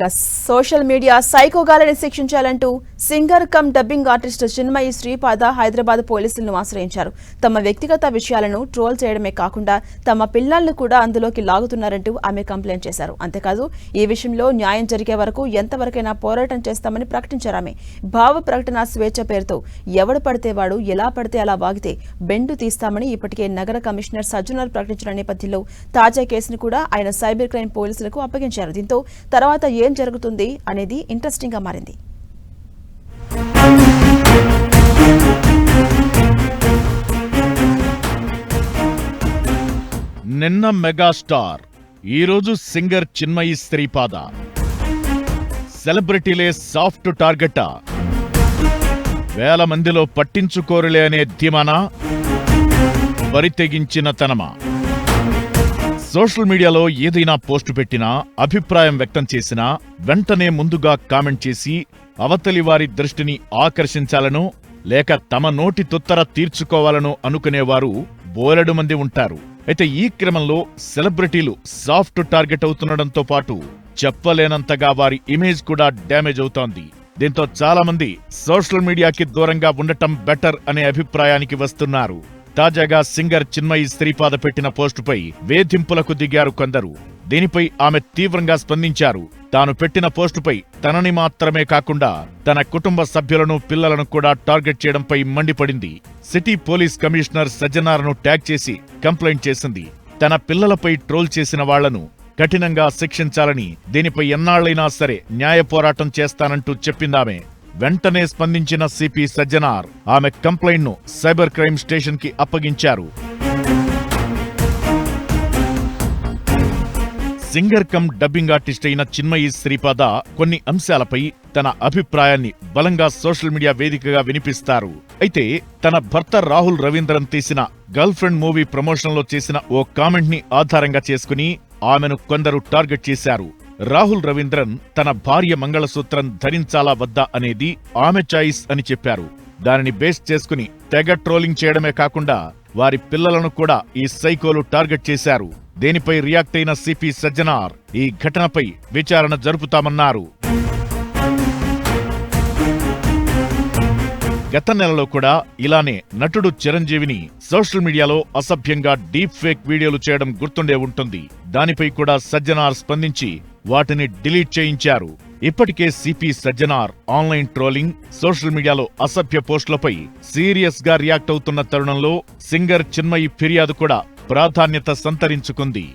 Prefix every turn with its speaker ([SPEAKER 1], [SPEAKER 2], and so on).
[SPEAKER 1] ఇక social media సైకోగాలని శిక్షించాలంటూ singer cum dubbing artist Chinmayi Sripada Hyderabad పోలీసులను ఆశ్రయించారు. తమ వ్యక్తిగత విషయాలను ట్రోల్ చేయడమే కాకుండా తమ పిల్లలను కూడా అందులోకి లాగుతున్నారంటూ ఆమె కంప్లైంట్ చేశారు. అంతేకాదు ఈ విషయంలో న్యాయం జరిగే వరకు ఎంతవరకైనా పోరాటం చేస్తామని ప్రకటించారు ఆమె. భావ ప్రకటన స్వేచ్ఛ పేరుతో ఎవడు పడితే వాడు ఎలా పడితే అలా వాగితే బెండు తీస్తామని ఇప్పటికే నగర కమిషనర్ సజ్జనార్ ప్రకటించిన నేపథ్యంలో తాజా కేసును కూడా ఆయన సైబర్ క్రైమ్ పోలీసులకు అప్పగించారు. దీంతో తర్వాత ఏ జరుగుతుంది అనేది ఇంట్రెస్టింగ్గా మారింది.
[SPEAKER 2] నిన్న మెగాస్టార్ ఈరోజు సింగర్ చిన్మయి శ్రీపాద. సెలబ్రిటీలే సాఫ్ట్ టార్గెటా? వేల మందిలో పట్టించుకోరులే అనే ధీమానా? వరి తెగించిన తనమా? సోషల్ మీడియాలో ఏదైనా పోస్టు పెట్టినా అభిప్రాయం వ్యక్తం చేసినా వెంటనే ముందుగా కామెంట్ చేసి అవతలి వారి దృష్టిని ఆకర్షించాలనో లేక తమ నోటి తుత్తర తీర్చుకోవాలనో అనుకునేవారు బోలెడు మంది ఉంటారు. అయితే ఈ క్రమంలో సెలబ్రిటీలు సాఫ్ట్ టార్గెట్ అవుతుండడంతో పాటు చెప్పలేనంతగా వారి ఇమేజ్ కూడా డ్యామేజ్ అవుతోంది. దీంతో చాలామంది సోషల్ మీడియాకి దూరంగా ఉండటం బెటర్ అనే అభిప్రాయానికి వస్తున్నారు. తాజాగా సింగర్ చిన్మయి శ్రీపాద పెట్టిన పోస్టుపై వేధింపులకు దిగారు కొందరు. దీనిపై ఆమె తీవ్రంగా స్పందించారు. తాను పెట్టిన పోస్టుపై తనని మాత్రమే కాకుండా తన కుటుంబ సభ్యులను పిల్లలను కూడా టార్గెట్ చేయడంపై మండిపడింది. సిటీ పోలీస్ కమిషనర్ సజ్జనారను ట్యాగ్ చేసి కంప్లైంట్ చేసింది. తన పిల్లలపై ట్రోల్ చేసిన వాళ్ళను కఠినంగా శిక్షించాలని దీనిపై ఎన్నాళ్ళైనా సరే న్యాయ పోరాటం చేస్తానంటూ చెప్పిందామె. వెంటనే స్పందించిన సిపి సజ్జనార్. ఆమె కంప్లైంట్ను సైబర్ క్రైమ్ స్టేషన్కి అప్పగించారు. సింగర్ కమ్ డబ్బింగ్ ఆర్టిస్ట్ అయిన చిన్మయి శ్రీపాద కొన్ని అంశాలపై తన అభిప్రాయాన్ని బలంగా సోషల్ మీడియా వేదికగా వినిపిస్తారు. అయితే తన భర్త రాహుల్ రవీంద్రన్ తీసిన గర్ల్ ఫ్రెండ్ మూవీ ప్రమోషన్లో చేసిన ఓ కామెంట్ని ఆధారంగా చేసుకుని ఆమెను కొందరు టార్గెట్ చేశారు. రాహుల్ రవీంద్రన్ తన భార్య మంగళసూత్రం ధరించాలా వద్దా అనేది ఆమె చాయిస్ అని చెప్పారు. దానిని బేస్ చేసుకుని తెగ ట్రోలింగ్ చేయడమే కాకుండా వారి పిల్లలను కూడా ఈ సైకోలు టార్గెట్ చేశారు. దీనిపై రియాక్ట్ అయిన సిపి సజ్జనార్ ఈ ఘటనపై విచారణ జరుపుతామన్నారు. గత నెలలో కూడా ఇలానే నటుడు చిరంజీవిని సోషల్ మీడియాలో అసభ్యంగా డీప్ ఫేక్ వీడియోలు చేయడం గుర్తుండే ఉంటుంది. దానిపై కూడా సజ్జనార్ స్పందించి వాటిని డిలీట్ చేయించారు. ఇప్పటికే CP Sajjanar online trolling social మీడియాలో అసభ్య పోస్టులపై సీరియస్గా రియాక్ట్ అవుతున్న తరుణంలో సింగర్ చిన్మయి ఫిర్యాదు కూడా ప్రాధాన్యత సంతరించుకుంది.